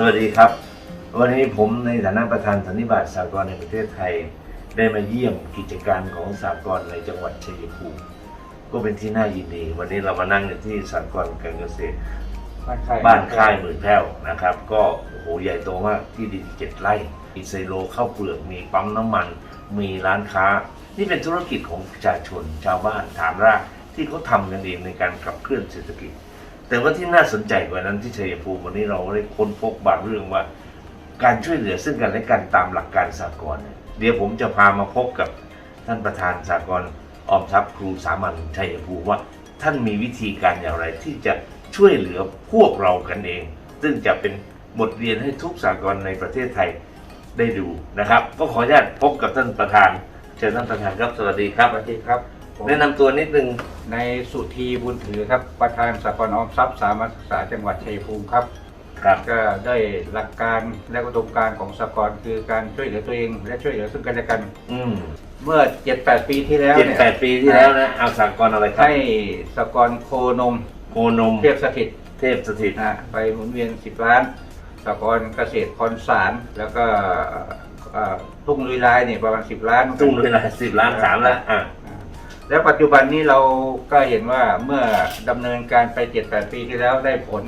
สวัสดีครับ วันนี้ผมในฐานะประธานสันนิบาตสากลในประเทศไทย ได้มาเยี่ยมกิจการของสากลในจังหวัดชัยภูมิก็เป็นที่น่ายินดี วันนี้เรามานั่งอยู่ที่สากลการเกษตรบ้านค่ายบ้านค่ายหมื่นแพ้วนะครับ ก็โอ้โหใหญ่โตมากที่ดินเจ็ดไร่มีไซโลข้าวเปลือกมีปั๊มน้ำมัน มีร้านค้า นี่เป็นธุรกิจของประชาชนชาวบ้านฐานรากที่เขาทำกันเองในการขับเคลื่อนเศรษฐกิจ แต่ว่าที่น่าสนใจกว่านั้นที่ชัยภูมิวันนี้เราได้ค้นพบบางเรื่องว่า การช่วยเหลือซึ่งกันและกันตามหลักการสากลเนี่ยเดี๋ยวผมจะพามาพบกับท่านประธานสากลออมทรัพย์ครูสามัญชัยภูมิว่า ท่านมีวิธีการอย่างไรที่จะช่วยเหลือพวกเรากันเอง ซึ่งจะเป็นบทเรียนให้ทุกสากลในประเทศไทยได้ดูนะครับ ก็ขออนุญาตพบกับท่านประธานเชิญท่านประธานครับสวัสดีครับสวัสดีครับ แนะนำตัวนิดนึงในสุธีบุญถือครับ ประธานสากลออมทรัพย์สามัญศึกษาจังหวัดชัยภูมิครับ ครับ ก็ได้หลักการและอุดมการณ์ของสากลคือการช่วยเหลือตัวเอง และช่วยเหลือซึ่งกันและกัน อืมเมื่อ 7-8 ปีที่แล้วเจ็ดเนี่ยแปดปีที่แล้วนะเอาสากลอะไรครับให้สากลโคนมโคนมเทียบสถิตเทพสถิตนะไปหมุนเวียน 10 ล้านสากลเกษตรพรสารแล้วก็เอ่อทุ่งลุยลายเนี่ยประมาณ 10 ล้าน ตุ้งเลยนะสิบล้านสามแล้วอะ แล้วปัจจุบันนี้เราก็เห็นว่าเมื่อดำเนินการไป7-8ปีที่แล้วได้ผล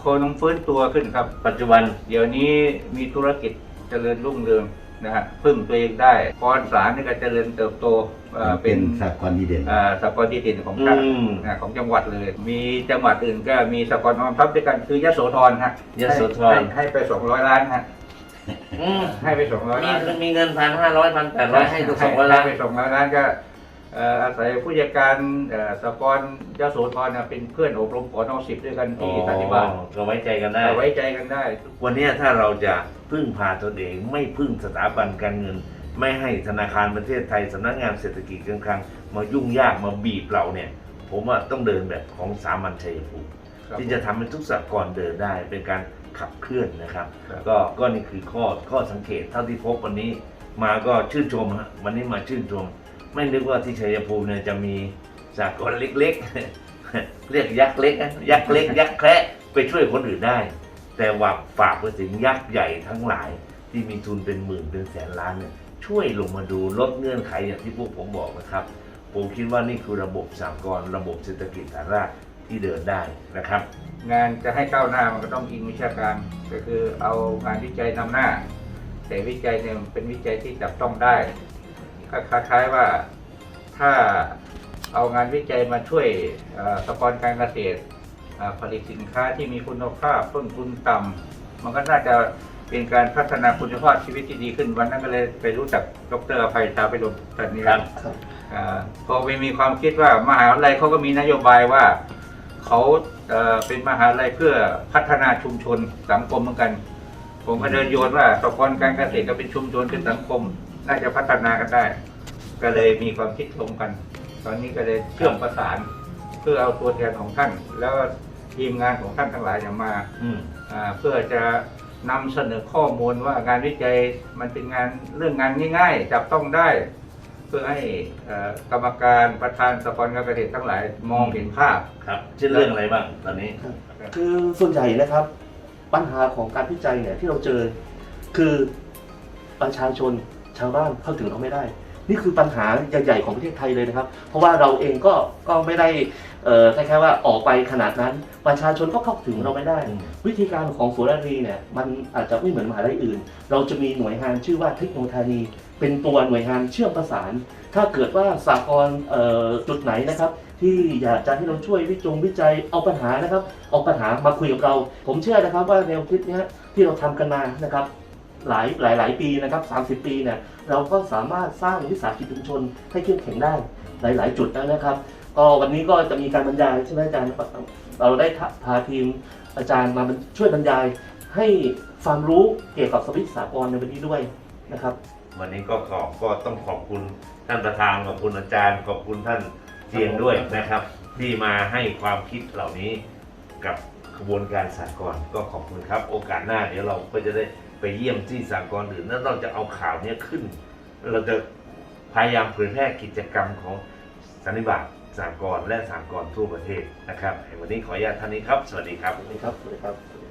โคนมฟื้นตัวขึ้นครับ ปัจจุบัน เดี๋ยวนี้มีธุรกิจเจริญรุ่งเรืองนะฮะพึ่งตัวเองได้พรสารนี่ก็เจริญเติบโตเอ่อเป็เป็นนสากลดีเด่น เอ่อสากลที่ดินของอืชาติมนะของจังหวัดเลย มีจังหวัดอื่นก็มีสากลออมทรัพย์ด้วยกันคือยโสธรฮะยโสธร ให้ให้ไป200ล้านฮะอืมให้ไป200มีล้าน มีเงินพันห้าร้อยพันแปดร้อยให้ตัวสองร้อยล้านไปสองร้อยล้านก็เอ่ออาศัยผู้จัดการเอ่อสากลยโสธรนะเป็นเพื่อนอบรมปอนอสิบด้วยกันที่สันติบาลอ๋อก็ไว้ใจกันได้ไว้ใจกันได้ วันนี้ถ้าเราจะพึ่งพาตนเองไม่พึ่งสถาบันการเงิน ไม่ให้ธนาคารประเทศไทยสำนักงานเศรษฐกิจการคลังมายุ่งยากมาบีบเราเนี่ย ผมว่าต้องเดินแบบของสามัญชัยภูมิครับที่จะทำให้ทุกสากลเดินได้เป็นการขับเคลื่อนนะครับครับ ก็ก็นี่คือข้อข้อสังเกตเท่าที่พบวันนี้ มาก็ชื่นชมฮะวันนี้มาชื่นชม ไม่นึกว่าที่ชัยภูมิเนี่ยจะมีสากลเล็กๆ เรียกยักษ์เล็กนะยักษ์เล็ก ยักษ์แคระไปช่วยคนอื่นได้ แต่ว่าฝากไปถึงยักษ์ใหญ่ทั้งหลาย ที่มีทุนเป็นหมื่นเป็นแสนล้านเนี่ยช่วยลงมาดูลดเงื่อนไขอย่างที่พวกผมบอกนะครับ ผมคิดว่านี่คือระบบสากลระบบเศรษฐกิจฐานรากที่เดินได้นะครับ งานจะให้ก้าวหน้ามันก็ต้องอิงวิชาการ ก็คือเอางานวิจัยนำหน้า แต่วิจัยเนี่ยเป็นวิจัยที่จับต้องได้ ก็คล้ายๆว่าถ้าเอางานวิจัยมาช่วยเอ่อสปอนการเกษตรเอ่อผลิตสินค้าที่มีคุณภาพต้นทุนต่ำมันก็น่าจะเป็นการพัฒนาคุณภาพชีวิตที่ดีขึ้นวันนั้นก็เลยไปรู้จักดรอภัยตาไปดมตันนี้ครับอ่าพอไปมีความคิดว่ามหาวิทยาลัยเขาก็มีนโยบายว่าเขาเอ่อเป็นมหาลัยเพื่อพัฒนาชุมชนสังคมเหมือนกัน ผมก็เดินโยนว่าสกรการเกษตรก็เป็นชุมชนเป็นสังคม น่าจะพัฒนากันได้ ก็เลยมีความคิดตรงกัน ตอนนี้ก็เลยเชื่อมประสาน เพื่อเอาตัวแทนของท่าน แล้วก็ทีมงานของท่านทั้งหลายเนี่ยมาอืมอ่าเพื่อจะนำเสนอข้อมูลว่างานวิจัยมันเป็นงานเรื่องงานง่าย ๆ จับต้องได้ เพื่อให้เอ่อกรรมการประธานสปอนการเกษตรทั้งหลายมองเห็นภาพครับเช่นเรื่องอะไรบ้างตอนนี้ คือส่วนใหญ่นะครับ ปัญหาของการวิจัยเนี่ยที่เราเจอคือประชาชน ชาวบ้านเข้าถึงเราไม่ได้ นี่คือปัญหาใหญ่ๆของประเทศไทยเลยนะครับ เพราะว่าเราเองก็ก็ไม่ได้เอ่อคล้ายๆว่าออกไปขนาดนั้น ประชาชนก็เข้าถึงเราไม่ได้อืมวิธีการของสุราษฎร์ธานีเนี่ยมันอาจจะไม่เหมือนมหาลัยอื่น เราจะมีหน่วยงานชื่อว่าเทคโนโลยีเป็นตัวหน่วยงานเชื่อมประสาน ถ้าเกิดว่าสากลเอ่อจุดไหนนะครับ ที่อยากจะให้เราช่วยวิจงวิจัยเอาปัญหานะครับ เอาปัญหามาคุยกับเรา ผมเชื่อนะครับว่าแนวคิดเนี้ยที่เราทำกันมานะครับ หลายหลายหลายปีนะครับ 30 ปีเนี่ยเราก็สามารถสร้างวิสาหกิจชุมชนให้เข้มแข็งได้หลาย ๆ จุดแล้วนะครับ ก็วันนี้ก็จะมีการบรรยายใช่ไหมอาจารย์เราได้พาทีมอาจารย์มาช่วยบรรยายให้ความรู้เกี่ยวกับสวิตสากลในวันนี้ด้วยนะครับ วันนี้ก็ขอบก็ต้องขอบคุณท่านประธานขอบคุณอาจารย์ขอบคุณท่านเจียงด้วยนะครับ ที่มาให้ความคิดเหล่านี้กับขบวนการสากลก็ขอบคุณครับ โอกาสหน้าเดี๋ยวเราก็จะได้ ไปเยี่ยมที่สากลอื่นแล้วเราจะเอาข่าวเนี้ยขึ้น เราจะพยายามเผยแพร่กิจกรรมของสันนิบาตสากลและสากลทั่วประเทศนะครับวันนี้ขออนุญาตท่านนี้ครับ สวัสดีครับสวัสดีครับสวัสดีครับ